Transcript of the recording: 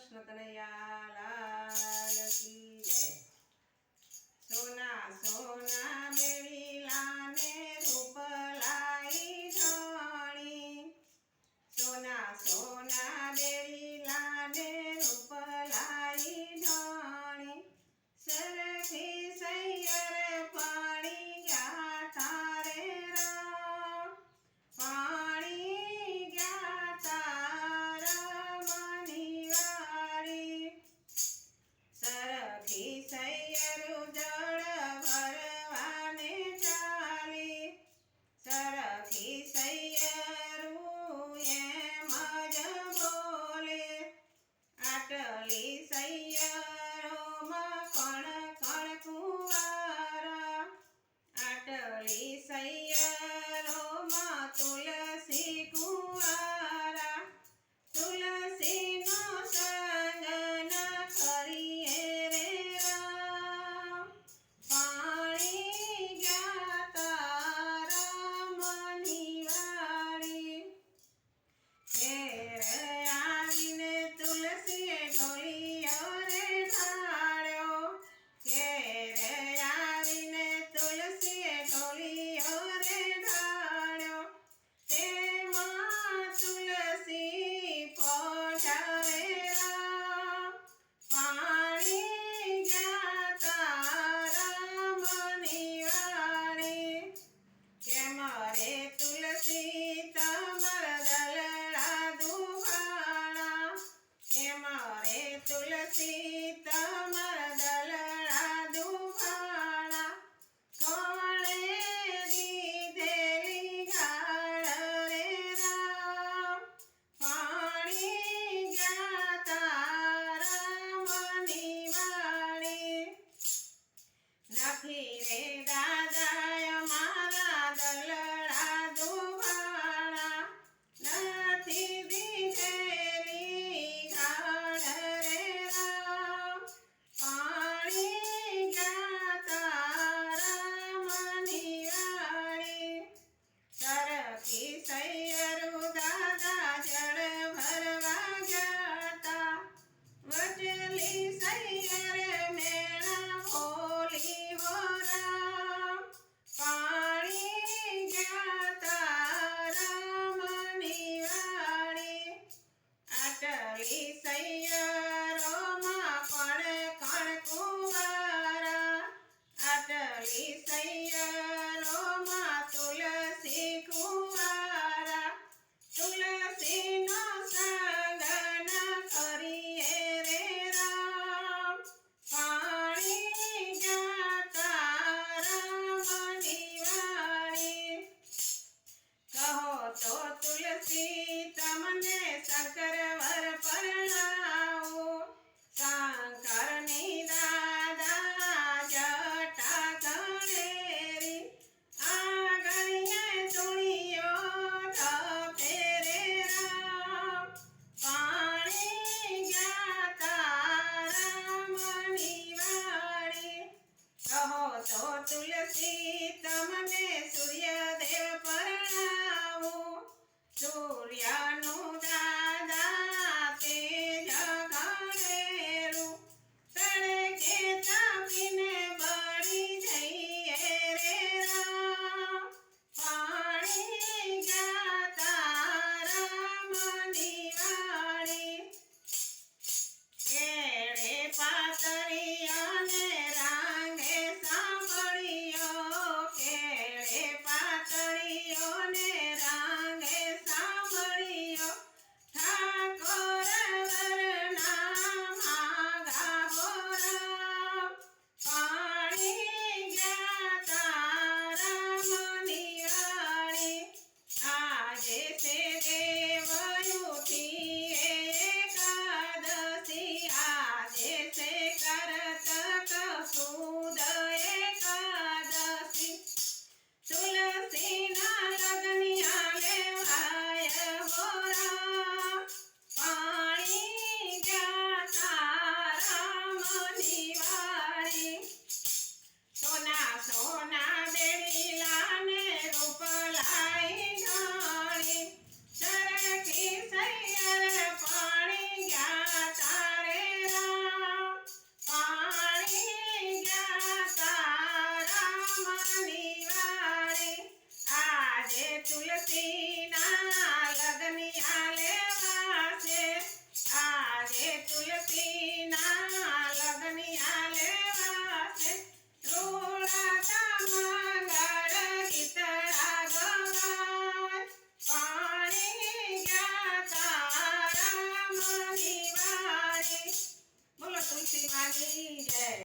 કૃષ્ણ કનૈયા લાલ કી જય. સોના સોના મેળી લાને રૂપ લાઈ પાટળી સૈયરોમાં તુલસી કુંવારા. તુલસીનો સંગ ન કરીએ રે રામ. પાણી ગયા તારા મની વાળી હે ফিরে দাদা